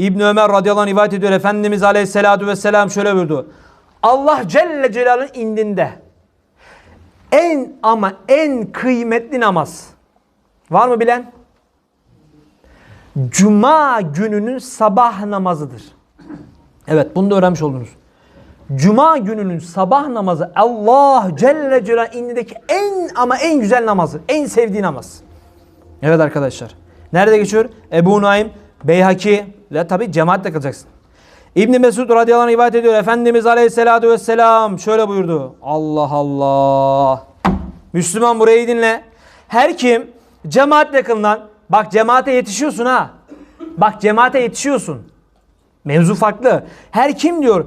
İbn Ömer radıyallahu anh rivayet ediyor. Efendimiz aleyhissalatu vesselam şöyle buyurdu. Allah Celle Celal'in indinde en ama en kıymetli namaz. Var mı bilen? Cuma gününün sabah namazıdır. Evet bunu da öğrenmiş oldunuz. Cuma gününün sabah namazı Allah Celle Celal'in indindeki en ama en güzel namazı. En sevdiği namaz. Evet arkadaşlar. Nerede geçiyor? Ebu Naim, Beyhaki ve tabi cemaatle kılacaksın. İbni Mesud radıyallahu anh rivayet ediyor. Efendimiz aleyhissalatu vesselam şöyle buyurdu. Allah Allah. Müslüman burayı dinle. Her kim cemaatle kılınan, bak cemaate yetişiyorsun ha. Bak cemaate yetişiyorsun. Mevzu farklı. Her kim diyor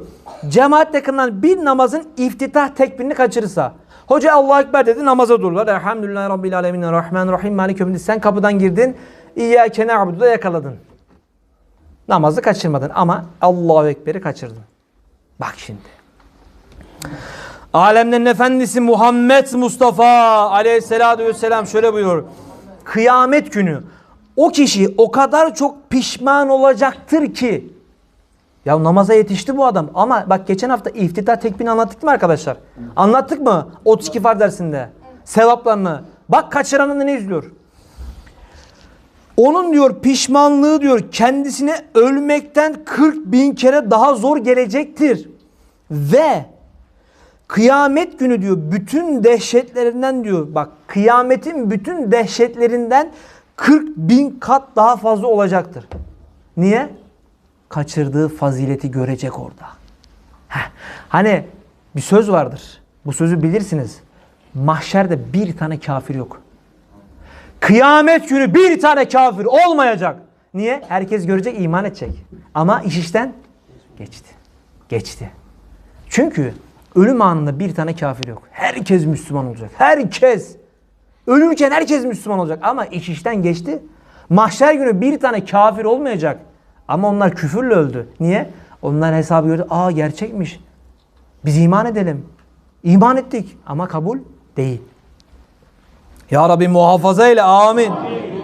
cemaatle kılınan bir namazın iftitah tekbirini kaçırırsa. Hoca Allahu Ekber dedi namaza durdular. Elhamdülillahi Rabbil Alemin. Rahmanirrahim. Malik Yevmiddin. Sen kapıdan girdin. İyyâke na'budu'da yakaladın. Namazı kaçırmadın ama Allahu Ekber'i kaçırdın. Bak şimdi. Alemlerin efendisi Muhammed Mustafa aleyhissalatü vesselam şöyle buyuruyor. Kıyamet günü o kişi o kadar çok pişman olacaktır ki ya namaza yetişti bu adam ama bak geçen hafta iftitah tekbini anlattık mı arkadaşlar? Anlattık mı? 32 far dersinde. Sevaplarını. Bak kaçıranını ne izliyor? Onun diyor pişmanlığı diyor kendisine ölmekten 40 bin kere daha zor gelecektir. Ve kıyamet günü diyor bütün dehşetlerinden diyor bak kıyametin bütün dehşetlerinden 40 bin kat daha fazla olacaktır. Niye? Kaçırdığı fazileti görecek orada. Heh. Hani bir söz vardır. Bu sözü bilirsiniz. Mahşerde bir tane kafir yok. Kıyamet günü bir tane kafir olmayacak. Niye? Herkes görecek, iman edecek. Ama iş işten geçti. Geçti. Çünkü ölüm anında bir tane kafir yok. Herkes Müslüman olacak. Herkes. Ölürken herkes Müslüman olacak. Ama iş işten geçti. Mahşer günü bir tane kafir olmayacak. Ama onlar küfürle öldü. Niye? Onlar hesabı gördü. Aa gerçekmiş. Biz iman edelim. İman ettik ama kabul değil. Ya Rabbi muhafaza eyle amin.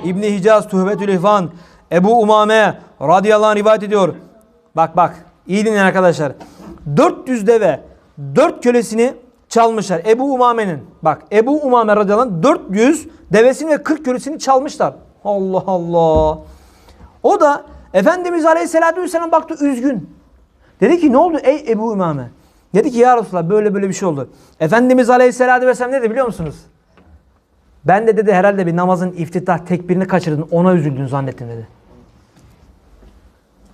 İbni Hicaz Tuhbetül İhvan Ebu Umame radıyallahu anh rivayet ediyor. Bak bak iyi dinleyin arkadaşlar. 400 deve 4 kölesini çalmışlar. Ebu Umame'nin bak Ebu Umame radıyallahu anh 400 devesini ve 40 kölesini çalmışlar. Allah Allah. O da Efendimiz Aleyhisselatü Vesselam baktı üzgün. Dedi ki ne oldu ey Ebu Umame? Dedi ki ya Resulallah böyle böyle bir şey oldu. Efendimiz Aleyhisselatü Vesselam ne dedi biliyor musunuz? Ben de dedi herhalde bir namazın iftitah tekbirini kaçırdın ona üzüldün zannettim dedi.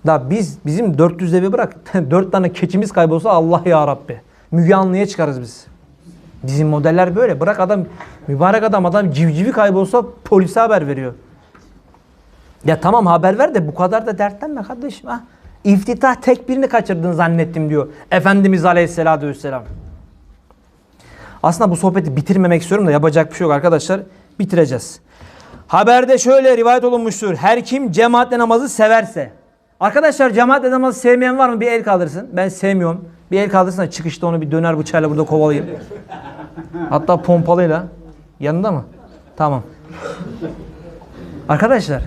Da biz bizim 400 evi bırak 4 tane keçimiz kaybolsa Allah ya Rabbi. Müge Anlı'ya çıkarız biz. Bizim modeller böyle. Bırak adam mübarek adam adam civcivi kaybolsa polise haber veriyor. Ya tamam haber ver de bu kadar da dertlenme kardeşim ha. İftitah tekbirini kaçırdın zannettim diyor Efendimiz Aleyhisselatü Vesselam. Aslında bu sohbeti bitirmemek istiyorum da yapacak bir şey yok arkadaşlar. Bitireceğiz. Haberde şöyle rivayet olunmuştur. Her kim cemaatle namazı severse. Arkadaşlar cemaatle namazı sevmeyen var mı? Bir el kaldırsın. Ben sevmiyorum. Bir el kaldırsın da çıkışta onu bir döner bıçağıyla burada kovalayayım. Hatta pompalıyla. Yanında mı? Tamam. Arkadaşlar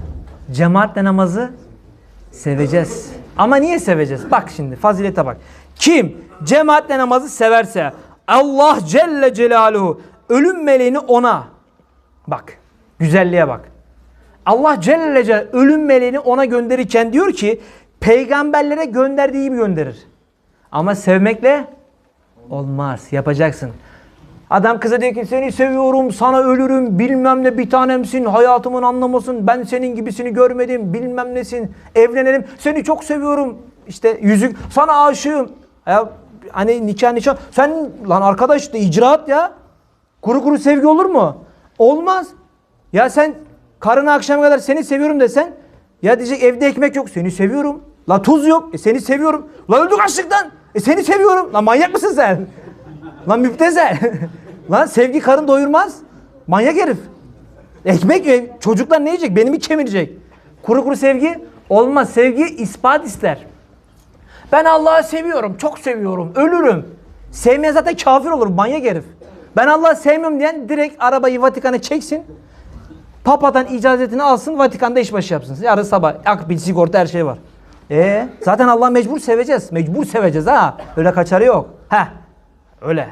cemaatle namazı seveceğiz. Ama niye seveceğiz? Bak şimdi fazilete bak. Kim cemaatle namazı severse Allah Celle Celaluhu ölüm meleğini ona bak güzelliğe bak. Allah Celle Celaluhu ölüm meleğini ona gönderirken diyor ki peygamberlere gönderdiği gönderir. Ama sevmekle olmaz. Yapacaksın. Adam kıza diyor ki seni seviyorum, sana ölürüm, bilmem ne bir tanemsin, hayatımın anlamasın, ben senin gibisini görmedim, bilmem nesin, evlenelim, seni çok seviyorum. İşte yüzük, sana aşığım. Ya hani nikah nikah, sen lan arkadaş da icraat ya. Kuru kuru sevgi olur mu? Olmaz. Ya sen karına akşama kadar seni seviyorum desen, ya diyecek evde ekmek yok, seni seviyorum. La tuz yok, e seni seviyorum. La öldük açlıktan, e seni seviyorum. La manyak mısın sen? Lan müptezel. Lan sevgi karın doyurmaz. Manyak herif. Ekmek mi? Çocuklar ne yiyecek? Beni mi kemirecek? Kuru kuru sevgi olmaz. Sevgi ispat ister. Ben Allah'ı seviyorum, çok seviyorum, ölürüm. Sevmeyen zaten kafir olur, manyak herif. Ben Allah'ı sevmiyorum diyen direkt arabayı Vatikan'a çeksin. Papa'dan icazetini alsın, Vatikan'da işbaşı yapsın. Yarın sabah akbil, sigorta her şey var. E zaten Allah'ı mecbur seveceğiz. Mecbur seveceğiz ha. Öyle kaçarı yok. Heh. Öyle.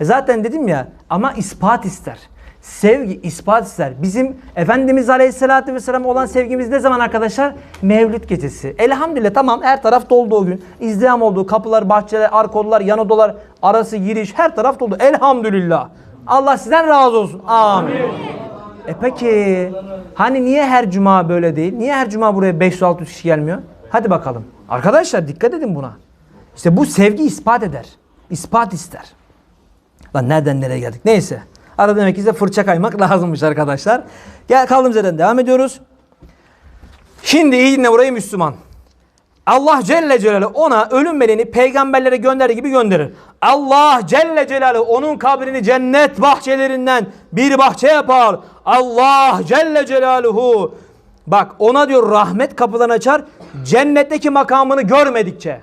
E zaten dedim ya ama ispat ister. Sevgi ispat ister. Bizim Efendimiz Aleyhisselatü Vesselam olan sevgimiz ne zaman arkadaşlar? Mevlüt gecesi. Elhamdülillah tamam her taraf doldu o gün. İzdiham oldu. Kapılar, bahçeler, arka odalar, yan odalar, arası, giriş her taraf doldu. Elhamdülillah. Allah sizden razı olsun. Amin. E peki hani niye her cuma böyle değil? Niye her cuma buraya 500-600 kişi gelmiyor? Hadi bakalım. Arkadaşlar dikkat edin buna. İşte bu sevgi ispat eder. İspat ister. Lan nereden nereye geldik? Neyse. Arada demek ki size fırça kaymak lazımmış arkadaşlar. Gel kaldığımız yerden devam ediyoruz. Şimdi iyi dinle burayı Müslüman. Allah Celle Celaluhu ona ölüm meleğini peygamberlere gönderdiği gibi gönderir. Allah Celle Celaluhu onun kabrini cennet bahçelerinden bir bahçe yapar. Allah Celle Celaluhu bak ona diyor rahmet kapılarını açar. Cennetteki makamını görmedikçe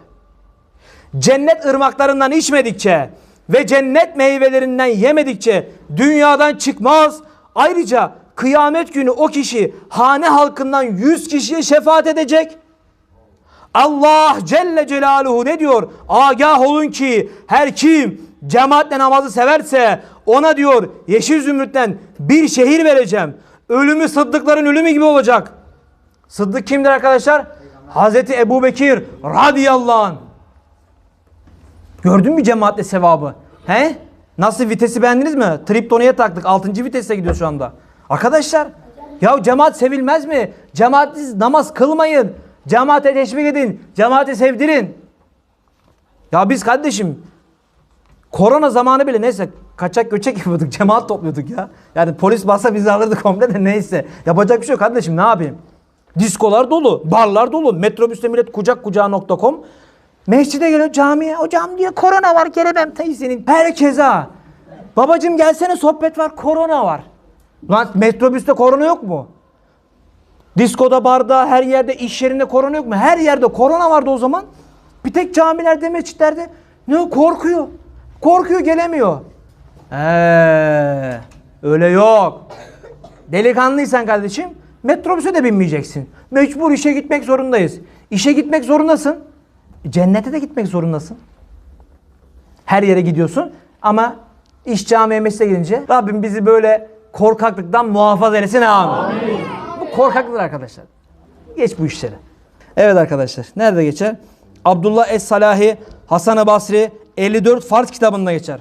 cennet ırmaklarından içmedikçe ve cennet meyvelerinden yemedikçe dünyadan çıkmaz. Ayrıca kıyamet günü o kişi hane halkından 100 kişiye şefaat edecek. Allah Celle Celaluhu ne diyor? Agah olun ki her kim cemaatle namazı severse ona diyor yeşil zümrütten bir şehir vereceğim. Ölümü sıddıkların ölümü gibi olacak. Sıddık kimdir arkadaşlar? Hazreti Ebu Bekir radıyallahu anh. Gördün mü cemaatle sevabı? He? Nasıl vitesi beğendiniz mi? Triptoniye taktık. 6. viteste gidiyor şu anda. Arkadaşlar ya cemaat sevilmez mi? Cemaatsiz namaz kılmayın. Cemaate teşvik edin. Cemaate sevdirin. Ya biz kardeşim korona zamanı bile neyse kaçak göçek yapıyorduk. Cemaat topluyorduk ya. Yani polis bassa bizi alırdı komple de neyse. Yapacak bir şey yok kardeşim ne yapayım? Diskolar dolu, barlar dolu. Metrobüste millet kucak kucağa.com. Mescide geliyor camiye. Hocam diyor korona var gelemem teyzenin. Herkese. Babacım gelsene sohbet var korona var. Lan metrobüste korona yok mu? Diskoda, barda, her yerde, iş yerinde korona yok mu? Her yerde korona vardı o zaman. Bir tek camilerde, mescitlerde ne korkuyor. Korkuyor gelemiyor. Ee, öyle yok. Delikanlıysan kardeşim metrobüse de binmeyeceksin. Mecbur işe gitmek zorundayız. İşe gitmek zorundasın. Cennete de gitmek zorundasın. Her yere gidiyorsun ama iş camiye mesleğe gelince Rabbim bizi böyle korkaklıktan muhafaza eylesin amin. Bu korkaklıktır arkadaşlar. Geç bu işleri. Evet arkadaşlar. Nerede geçer? Abdullah Es-Salahi, Hasan-ı Basri 54 farz kitabında geçer.